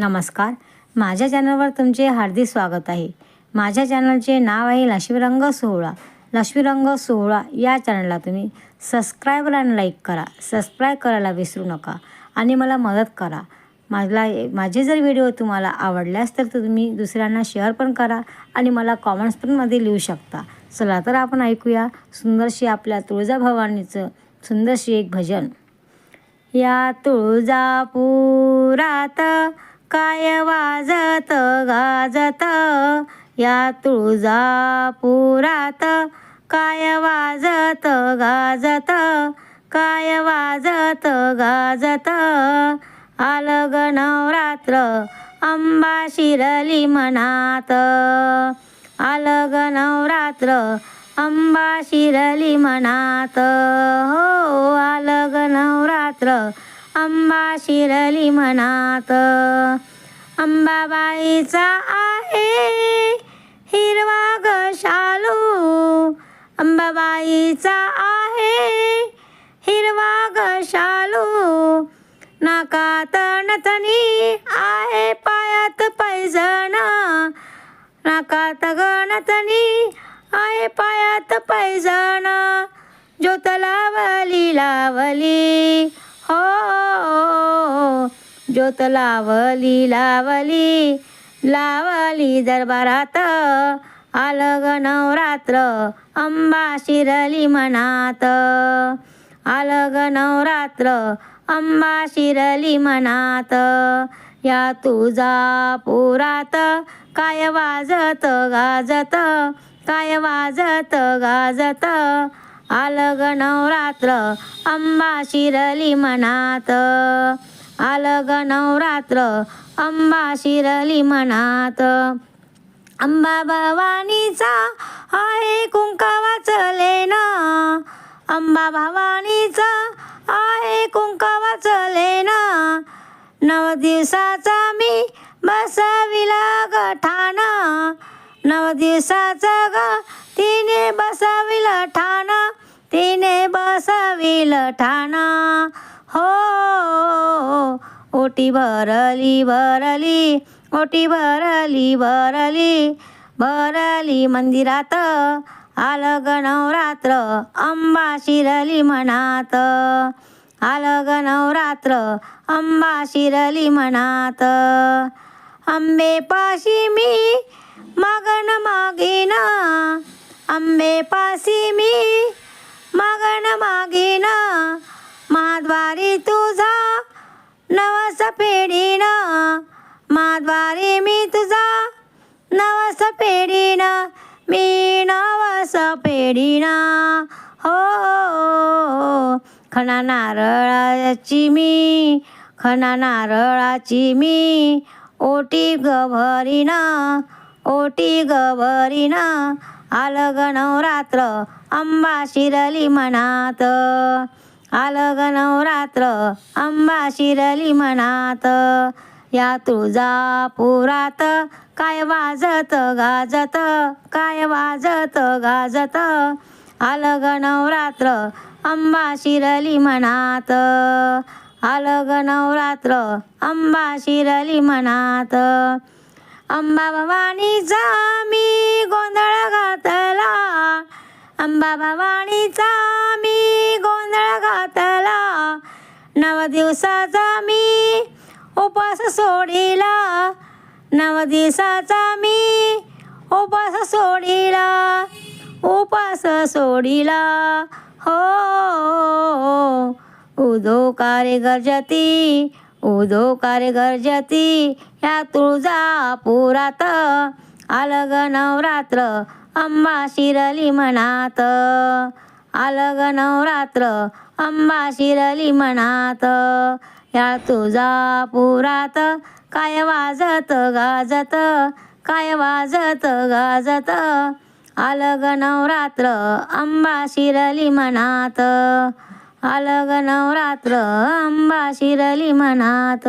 नमस्कार. माझ्या चॅनलवर तुमचे हार्दिक स्वागत आहे. माझ्या चॅनलचे नाव आहे लक्ष्मीरंग सोहळा. लक्ष्मीरंग सोहळा या चॅनलला तुम्ही सबस्क्राईब आणि लाईक करा. सबस्क्राईब करायला विसरू नका आणि मला मदत करा. मला माझे जर व्हिडिओ तुम्हाला आवडल्यास तर तुम्ही दुसऱ्यांना शेअर पण करा आणि मला कॉमेंट्स पण मध्ये लिहू शकता. चला तर आपण ऐकूया सुंदरशी आपल्या तुळजाभवानीचं सुंदरशी एक भजन. या तुळजापुरात काय वाजत गाजत? या तुळजापुरात काय वाजत गाजत? काय वाजत गाजत? आलग नवरात्र अंबा शिरली मनात. आलग नवरात्र अंबा शिरली मनात. हो आलग नवरात्र अंबा शिरली मनात. अंबाबाईचा आहे हिरवा ग शालू अंबाबाईचा आहे हिरवा ग शालू नाकात नथनी आहे पायात पैजण. नाकात गणतनी आहे पायात पैजण. ज्योत लावली लावली. हो. ज्योत लावली लावली लावली दरबारात. आलं ग नवरात्र अंबा शिरली मनात. आलं ग नवरात्र अंबा शिरली मनात. या तुझा पुरात काय वाजत गाजत काय वाजत गाजत. आलं ग नवरात्र अंबा शिरली मनात. आलं ग नवरात्र अंबा शिरली मनात. अंबा भवानीचा आहे कुंकावाचं लेणं अंबा भवानीचा आहे कुंकावाचं लेणं नव दिवसाचा मी बसविला गठाना. नव दिवसाचा ग तिने बसविलं ठाणा तिने बसाविल ठाणा हो ओटी भरली भरली ओटी भरली भरली भरली मंदिरात. आलं नवरात्र अंबा शिरली मनात. आलं ग नवरात्र अंबा शिरली मनात. अंबे पाशी मी मगन मागीन. अंबे पाशी मी नवस माद्वारे मी तुझा नवस पेढीन मी नवस पेढीन. हो खणा नारळाची मी खणा नारळाची मी ओटी गभरीना ओटी गभरीना आलं नवरात्र अंबा शिरली मनात. आलं ग नवरात्र अंबा शिरली मनात. या तुळजापुरात काय वाजत गाजत काय वाजत गाजत? आलं ग नवरात्र अंबा शिरली मनात. आलं ग नवरात्र अंबा शिरली मनात. अंबा भवानीचा मी गोंधळ घातला. अंबा भवानीचा सोडिला नव दिसाचा मी उपास सोडिला उपास सोडिला. हो उदो कारे गरजती उदो कारे गरजती या तुळजापुरात अलग नवरात्र अंबा शिरली मनात. अलग नवरात्र अंबा शिरली मनात. या तुळजापुरात काय वाजत गाजत काय वाजत गाजत? अलग नवरात्र अंबा शिरली मनात अलग नवरात्र अंबा शिरली मनात.